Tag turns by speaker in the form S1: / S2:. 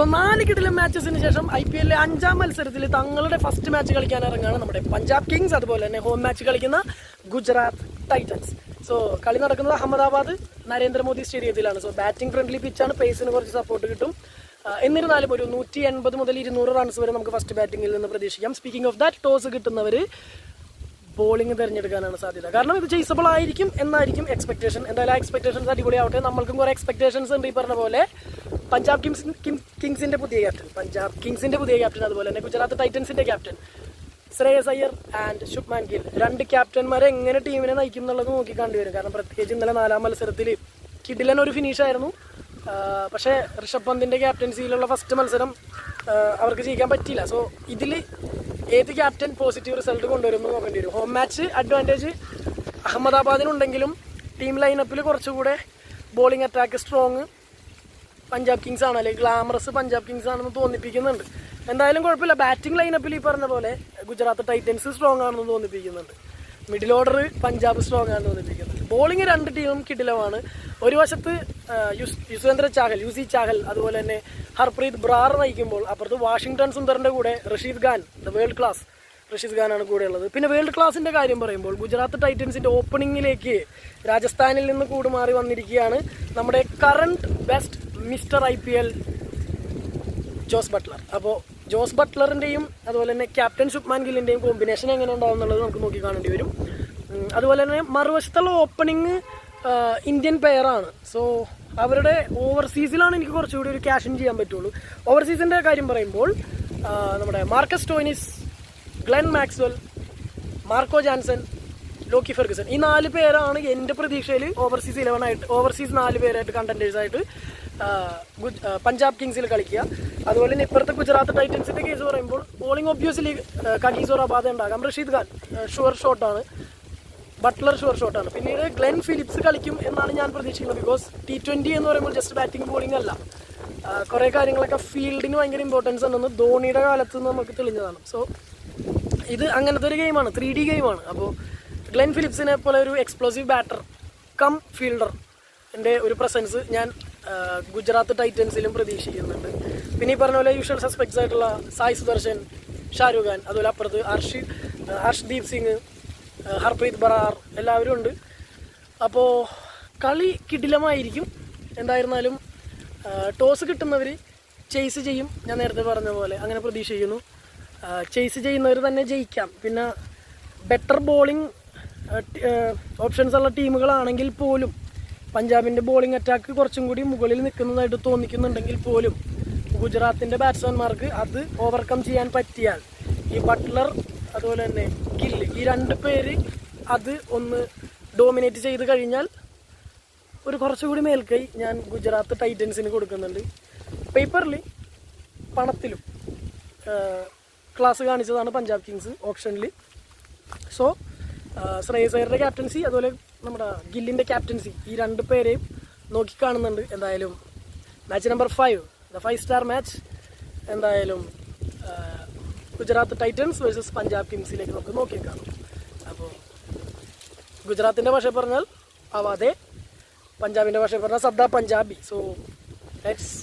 S1: So നാല് കിടിലം മാച്ചസിന് ശേഷം ഐ പി എല്ലിലെ അഞ്ചാം മത്സരത്തിൽ തങ്ങളുടെ ഫസ്റ്റ് മാച്ച് കളിക്കാൻ ഇറങ്ങുകയാണ് നമ്മുടെ പഞ്ചാബ് കിങ്സ് അതുപോലെ തന്നെ ഹോം മാച്ച് കളിക്കുന്ന ഗുജറാത്ത് ടൈറ്റൻസ് സോ കളി നടക്കുന്നത് അഹമ്മദാബാദ് നരേന്ദ്രമോദി സ്റ്റേഡിയത്തിലാണ്. സോ ബാറ്റിംഗ് ഫ്രണ്ട്ലി പിച്ചാണ് പേസിന് കുറച്ച് സപ്പോർട്ട് കിട്ടും. എന്നിരുന്നാലും ഒരു നൂറ്റി എൺപത് മുതൽ ഇരുന്നൂറ് റൺസ് വരെ നമുക്ക് ഫസ്റ്റ് ബാറ്റിംഗിൽ നിന്ന് പ്രതീക്ഷിക്കാം. സ്പീക്കിംഗ് ഓഫ് ദാറ്റ് ടോസ് കിട്ടുന്നവർ ബോളിംഗ് തിരഞ്ഞെടുക്കാനാണ് സാധ്യത. കാരണം ഇത് ചെയ്സബിൾ ആയിരിക്കും എന്നായിരിക്കും എക്സ്പെക്ടേഷൻ എന്തായാലും എക്സ്പെക്ടേഷൻസ് അടിപൊളിയാവട്ടെ. നമ്മൾക്കും കുറേ എക്സ്പെക്ടേഷൻസ് ഉണ്ട് ഈ പറഞ്ഞ പോലെ. പഞ്ചാബ് കിങ്സ് കിങ്സിന്റെ പുതിയ ക്യാപ്റ്റൻ പഞ്ചാബ് കിങ്സിന്റെ പുതിയ ക്യാപ്റ്റൻ അതുപോലെ തന്നെ ഗുജറാത്ത് ടൈറ്റൻസിന്റെ ക്യാപ്റ്റൻ ശ്രേയസ് അയ്യർ ആൻഡ് ശുഭ്മാൻ ഗിൽ. രണ്ട് ക്യാപ്റ്റന്മാരെ എങ്ങനെ ടീമിനെ നയിക്കും എന്നുള്ളത് നോക്കി കണ്ടുവരും. കാരണം പ്രത്യേകിച്ച് ഇന്നലെ നാലാം മത്സരത്തിൽ കിഡിലൻ ഒരു ഫിനിഷായിരുന്നു പക്ഷേ ഋഷഭ് പന്തിന്റെ ക്യാപ്റ്റൻസിയിലുള്ള ഫസ്റ്റ് മത്സരം അവർക്ക് ജയിക്കാൻ പറ്റിയില്ല. സോ ഇതിൽ ഏത് ക്യാപ്റ്റൻ പോസിറ്റീവ് റിസൾട്ട് കൊണ്ടുവരുമെന്ന് നോക്കേണ്ടി വരും. ഹോം മാച്ച് അഡ്വാന്റേജ് അഹമ്മദാബാദിനുണ്ടെങ്കിലും ടീം ലൈനപ്പിൽ കുറച്ചുകൂടെ bowling attack strong Punjab kings ആണ് അല്ലെങ്കിൽ ഗ്ലാമറസ് പഞ്ചാബ് കിങ്സ് ആണെന്ന് തോന്നിപ്പിക്കുന്നുണ്ട്. എന്തായാലും കുഴപ്പമില്ല. ബാറ്റിംഗ് ലൈനപ്പിൽ ഈ പറഞ്ഞ പോലെ ഗുജറാത്ത് ടൈറ്റൻസ് സ്ട്രോങ് ആണെന്ന് തോന്നിപ്പിക്കുന്നുണ്ട്. മിഡിൽ ഓർഡർ പഞ്ചാബ് സ്ട്രോങ് ആണെന്ന് തോന്നിപ്പിക്കുന്നുണ്ട്. ബോളിംഗ് രണ്ട് ടീമും കിടിലമാണ്. ഒരു വശത്ത് യുസ് യുസ്വേന്ദ്ര ചാഹൽ യു സി ചാഹൽ അതുപോലെ തന്നെ ഹർപ്രീത് ബ്രാർ നയിക്കുമ്പോൾ അപ്പുറത്ത് വാഷിംഗ്ടൺ സുന്ദറിന്റെ കൂടെ Rashid Khan the world class Rashid ഖാനാണ് കൂടെ ഉള്ളത്. പിന്നെ വേൾഡ് ക്ലാസിന്റെ കാര്യം പറയുമ്പോൾ ഗുജറാത്ത് ടൈറ്റൻസിന്റെ ഓപ്പണിംഗിലേക്ക് രാജസ്ഥാനിൽ നിന്ന് കൂടുമാറി വന്നിരിക്കുകയാണ് നമ്മുടെ current best mister I P L Jos Buttler. അപ്പോൾ ജോസ് ബട്ട്ലറിന്റെയും അതുപോലെ തന്നെ ക്യാപ്റ്റൻ ശുഭ്മാൻ ഗില്ലിന്റെയും കോമ്പിനേഷൻ എങ്ങനെ ഉണ്ടാവും എന്നുള്ളത് നമുക്ക് നോക്കി കാണേണ്ടി വരും. അതുപോലെ തന്നെ മറുവശത്തുള്ള ഓപ്പണിങ് ഇന്ത്യൻ പെയറാണ് സോ അവരുടെ ഓവർസീസിലാണ് എനിക്ക് കുറച്ചുകൂടി ഒരു ക്യാഷ് ചെയ്യാൻ പറ്റുള്ളൂ. ഓവർസീസിന്റെ കാര്യം പറയുമ്പോൾ നമ്മുടെ Marcus Stoinis Glenn Maxwell Marco Jansen Lockie Ferguson ഈ നാല് പേരാണ് എന്റെ പ്രതീക്ഷയിൽ ഓവർസീസ് ഇലവൻ ആയിട്ട് ഓവർസീസ് നാല് പേരായിട്ട് കണ്ടന്റേഴ്സ് ആയിട്ട് പഞ്ചാബ് കിങ്സിൽ കളിക്കുക. അതുപോലെ തന്നെ ഇപ്പുറത്തെ ഗുജറാത്ത് ടൈറ്റൻസിന്റെ കേസ് പറയുമ്പോൾ ബോളിംഗ് ഒബ്വിയസ്ലി കഗീസോർ അബാദ ഉണ്ടാകാം. റഷീദ് ഖാൻ ഷുവർ ഷോട്ടാണ് ബട്ട്ലർ ഷുവർ ഷോട്ടാണ് പിന്നീട് ഗ്ലെൻ ഫിലിപ്സ് കളിക്കും എന്നാണ് ഞാൻ പ്രതീക്ഷിക്കുന്നത് ബിക്കോസ് ടി ട്വന്റി എന്ന് പറയുമ്പോൾ ജസ്റ്റ് ബാറ്റിംഗ് ബോളിംഗ് അല്ല. കുറെ കാര്യങ്ങളൊക്കെ ഫീൽഡിന് ഭയങ്കര ഇമ്പോർട്ടൻസ് ഉണ്ടെന്ന് ധോണിയുടെ കാലത്ത് നമുക്ക് തെളിഞ്ഞതാണ്. സോ ഇത് അങ്ങനത്തെ ഒരു ഗെയിമാണ് ത്രീ ഡി ഗെയിമാണ് അപ്പോൾ ഗ്ലെൻ ഫിലിപ്സിനെ പോലെ ഒരു എക്സ്പ്ലോസീവ് ബാറ്റർ കം ഫീൽഡർ എന്റെ ഒരു പ്രസൻസ് ഞാൻ ഗുജറാത്ത് ടൈറ്റൻസിലും പ്രതീക്ഷിക്കുന്നുണ്ട്. പിന്നെ ഈ പറഞ്ഞ പോലെ യൂഷ്വൽ സസ്പെക്ട്സ് ആയിട്ടുള്ള സായ് സുദർശൻ ഷാരൂഖ് ഖാൻ അതുപോലെ അപ്പുറത്ത് ഹർഷി ഹർഷ്ദീപ് സിംഗ് ഹർപ്രീത് ബറാർ എല്ലാവരും ഉണ്ട്. അപ്പോൾ കളി കിടിലമായിരിക്കും. എന്തായിരുന്നാലും ടോസ് കിട്ടുന്നവർ ചേസ് ചെയ്യും. ഞാൻ നേരത്തെ പറഞ്ഞ പോലെ അങ്ങനെ പ്രതീക്ഷിക്കുന്നു. ചേസ് ചെയ്യുന്നവർ തന്നെ ജയിക്കാം. പിന്നെ ബെറ്റർ ബോളിംഗ് ഓപ്ഷൻസ് ഉള്ള ടീമുകളാണെങ്കിൽ പോലും പഞ്ചാബിന്റെ ബോളിംഗ് അറ്റാക്ക് കുറച്ചും കൂടി മുകളിൽ നിൽക്കുന്നതായിട്ട് തോന്നിക്കുന്നുണ്ടെങ്കിൽ പോലും ഗുജറാത്തിന്റെ ബാറ്റ്സ്മാൻമാർക്ക് അത് ഓവർകം ചെയ്യാൻ പറ്റിയാൽ ഈ ബട്ട്ലർ അതുപോലെ തന്നെ ഗില്ല് ഈ രണ്ട് പേര് അത് ഒന്ന് ഡോമിനേറ്റ് ചെയ്ത് കഴിഞ്ഞാൽ ഒരു കുറച്ചുകൂടി മേൽക്കൈ ഞാൻ ഗുജറാത്ത് ടൈറ്റൻസിന് കൊടുക്കുന്നുണ്ട്. പേപ്പറിൽ പണത്തിലും ക്ലാസ് കാണിച്ചതാണ് പഞ്ചാബ് കിങ്സ് ഓപ്ഷനിൽ സോ ശ്രേയസ് ക്യാപ്റ്റൻസി അതുപോലെ നമ്മുടെ ഗില്ലിന്റെ ക്യാപ്റ്റൻസി ഈ രണ്ട് പേരെയും നോക്കിക്കാണുന്നുണ്ട് എന്തായാലും. Match number five the five star match എന്തായാലും ഗുജറാത്ത് ടൈറ്റൻസ് വേഴ്സസ് പഞ്ചാബ് കിങ്സിലേക്ക് നമുക്ക് നോക്കിക്കാണും അപ്പോൾ ഗുജറാത്തിന്റെ ഭാഷ പറഞ്ഞാൽ ആവാതെ പഞ്ചാബിന്റെ ഭാഷ പറഞ്ഞാൽ സദ്ദ പഞ്ചാബി. So let's